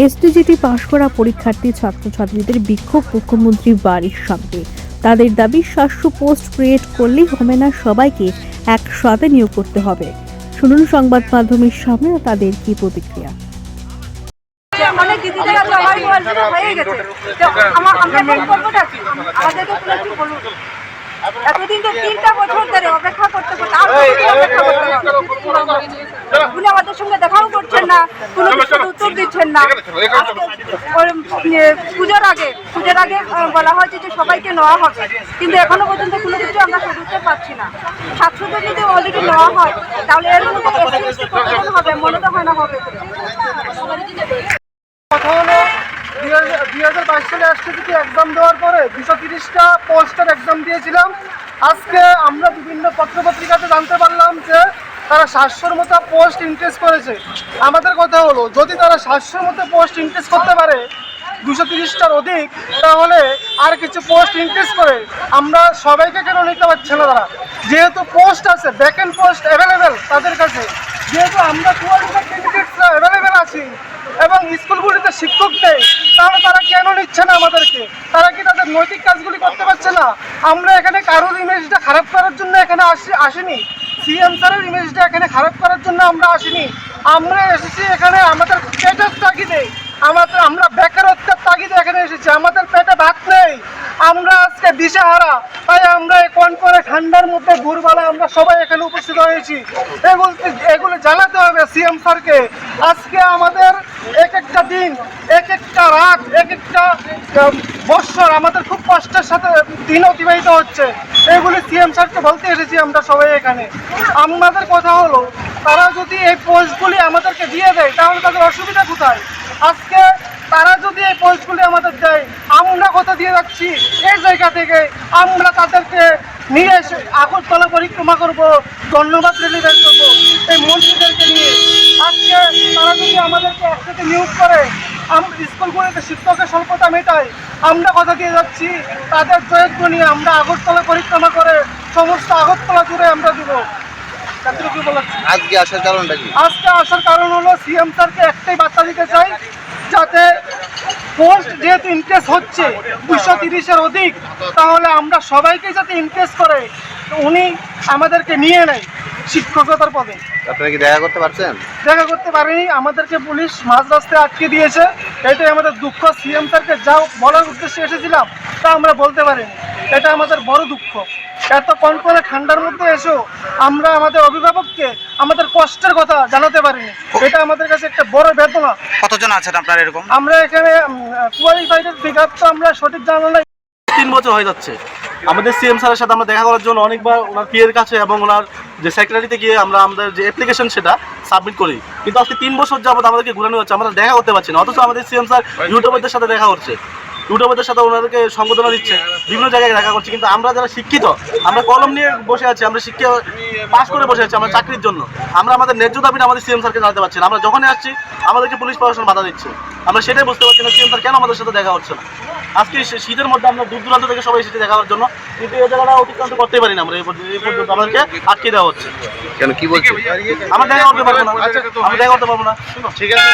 STGT পাশ করা পরীক্ষার্থী ছাত্রছাত্রীদের বিক্ষোভ মুখ্যমন্ত্রীর বাড়ির সামনে। তাদের দাবি, সাতশো পোস্ট ক্রিয়েট করলেই হবে না, সবাইকে একসাথে নিয়োগ করতে হবে। শুনুন সংবাদ মাধ্যমের সামনে তাদের কি প্রতিক্রিয়া। অনেক দিদিদের আমাদেরকে বলুন। এতদিন তো তিনটা বছর ধরে অপেক্ষা করতে করতে আর অপেক্ষা করতে উনি আমাদের সঙ্গে দেখাও করছেন না কোনো কিছুর উত্তর দিচ্ছেন না। পুজোর আগে পুজোর আগে বলা হয়েছে যে সবাইকে নেওয়া হবে। কিন্তু এখনও পর্যন্ত কোনো কিছু আমরা বুঝতে পারছি না। জন যদি অলরেডি নেওয়া হয় তাহলে এর মধ্যে হবে? মনে তো হয় না হবে কথা হলো দুই হাজার এসটিপিটি এক্সাম দেওয়ার পরে দুশো তিরিশটা পোস্টের এক্সাম দিয়েছিলাম। আজকে আমরা বিভিন্ন পত্রপত্রিকাতে জানতে পারলাম যে তারা সাতশোর মতো পোস্ট ইনক্রিজ করেছে। আমাদের কথা হলো, যদি তারা সাতশোর মতো পোস্ট ইনক্রিজ করতে পারে দুশো তিরিশটার অধিক, তাহলে আর কিছু পোস্ট ইনক্রিজ করে আমরা সবাইকে কেন নিতে পারছে না তারা? যেহেতু পোস্ট আছে ভ্যাকেন্ট পোস্ট অ্যাভেলেবেল তাদের কাছে। যেহেতু আমরা কোয়ালিফাইড ক্যান্ডিডেটসরা অ্যাভেলেবেল আছি এবং স্কুলগুলিতে শিক্ষক নেই তাহলে তারা কেন নিচ্ছে না আমাদেরকে তারা কি তাদের নৈতিক কাজগুলি করতে পারছে না আমরা এখানে কারোর ইমেজটা খারাপ করার জন্য এখানে আসি, আসিনি। সিএম স্যারের ইমেজটা এখানে খারাপ করার জন্য আমরা আসিনি। আমরা এসেছি এখানে, আমাদের পেটের তাগিদে। আমাদের, আমরা বেকারত্বের তাগিদে এখানে এসেছি। আমাদের পেটে ভাত নেই। আমরা আজকে দিশেহারা। তাই আমরা কোন করে ঠান্ডার মধ্যে ভোরবেলা আমরা সবাই এখানে উপস্থিত হয়েছি। এগুলো এগুলো জানাতে হবে সিএম স্যারকে। আজকে আমাদের এক একটা দিন এক একটা রাত এক একটা বৎসর আমাদের খুব কষ্টের সাথে দিন অতিবাহিত হচ্ছে। এগুলি সিএম স্যারকে বলতে এসেছি আমরা সবাই এখানে। আমাদের কথা হলো, তারা যদি এই পোস্টগুলি আমাদেরকে দিয়ে দেয়, তাহলে তাদের অসুবিধা কোথায়? আজকে তারা যদি এই পোস্টগুলি আমাদের দেয়, আমরা কথা দিয়ে যাচ্ছি এই জায়গা থেকে। আমরা তাদেরকে নিয়ে এসে আগরতলা পরিক্রমা করব, ধন্যবাদ রেলি করব, এই মন্ত্রীদেরকে নিয়ে। আজকে তারা আমাদেরকে নিয়োগ করে। আমরা স্কুলগুলিতে শিক্ষকের স্বল্পতা মেটাই। আমরা কথা দিয়ে যাচ্ছি তাদের জয়ত্ব নিয়ে আমরা আগরতলা পরিক্রমা করে সমস্ত আগরতলা জুড়ে আমরা দিব আজকে আসার কারণটা কি? আজকে আসার কারণ হলো সিএম স্যারকে একটাই বার্তা দিতে চাই যাতে পোস্ট যেহেতু ইনক্রেস হচ্ছে দুশো তিরিশের অধিক তাহলে আমরা সবাইকে যাতে ইনক্রেস করে উনি আমাদেরকে নিয়ে নেয় শিক্ষকতার পদে। আপনারা কি দেখা করতে পারছেন? দেখা করতে পারেনি আমাদেরকে পুলিশ মাঝ রাস্তায় আটকে দিয়েছে। এটাই আমাদের দুঃখ সিএম স্যারকে যা বলার উদ্দেশ্যে এসেছিলাম তা আমরা বলতে পারিনি। এটা আমাদের বড় দুঃখ। এত কনকনে ঠান্ডার মধ্যে এসেও আমরা আমাদের অভিভাবককে আমাদের কষ্টের কথা জানাতে পারিনি। এটা আমাদের কাছে একটা বড় বেদনা। কতজন আছেন আপনার এরকম? আমরা এখানে কোয়ালিফাইডের ফিগার তো আমরা সঠিক জানা নাই তিন বছর হয়ে যাচ্ছে। আমাদের সিএম স্যারের সাথে আমরা দেখা করার জন্য অনেকবার ওনার পিএর কাছে এবং ওনার যে সেক্রেটারিতে গিয়ে আমরা আমাদের যে অ্যাপ্লিকেশন সেটা সাবমিট করি। কিন্তু আজকে তিন বছর যাবত আমাদেরকে ঘুরানো হচ্ছে আমরা দেখা করতে পারছি না। অথচ আমাদের সিএম স্যার ইউটিউবারদের সাথে দেখা করছে। ইউটিউবারদের সাথে ওনাদেরকে সংবোধনা দিচ্ছে। বিভিন্ন জায়গায় দেখা করছে কিন্তু আমরা যারা শিক্ষিত আমরা কলম নিয়ে বসে আছি আমরা শিক্ষা পাস করে বসে আছি আমরা চাকরির জন্য। আমরা আমাদের ন্যায্য দাবিটা আমাদের সিএম স্যারকে জানাতে পারছি না। আমরা যখনই আসছি আমাদেরকে পুলিশ প্রশাসন বাধা দিচ্ছে। আমরা সেটাই বুঝতে পারছি না সিএম স্যার কেন আমাদের সাথে দেখা হচ্ছে না। আজকে শীতের মধ্যে আমরা দূর দূরান্ত থেকে সবাই এসেছি দেখার জন্য কিন্তু এই জায়গাটা অতিক্রান্ত করতেই পারি না আমরা এই পর্যন্ত আমাদেরকে আটকে দেওয়া হচ্ছে। কেন কি বলছে? আমরা দেখা করতে পারব না। আমরা দেখা করতে পারব না। ঠিক আছে।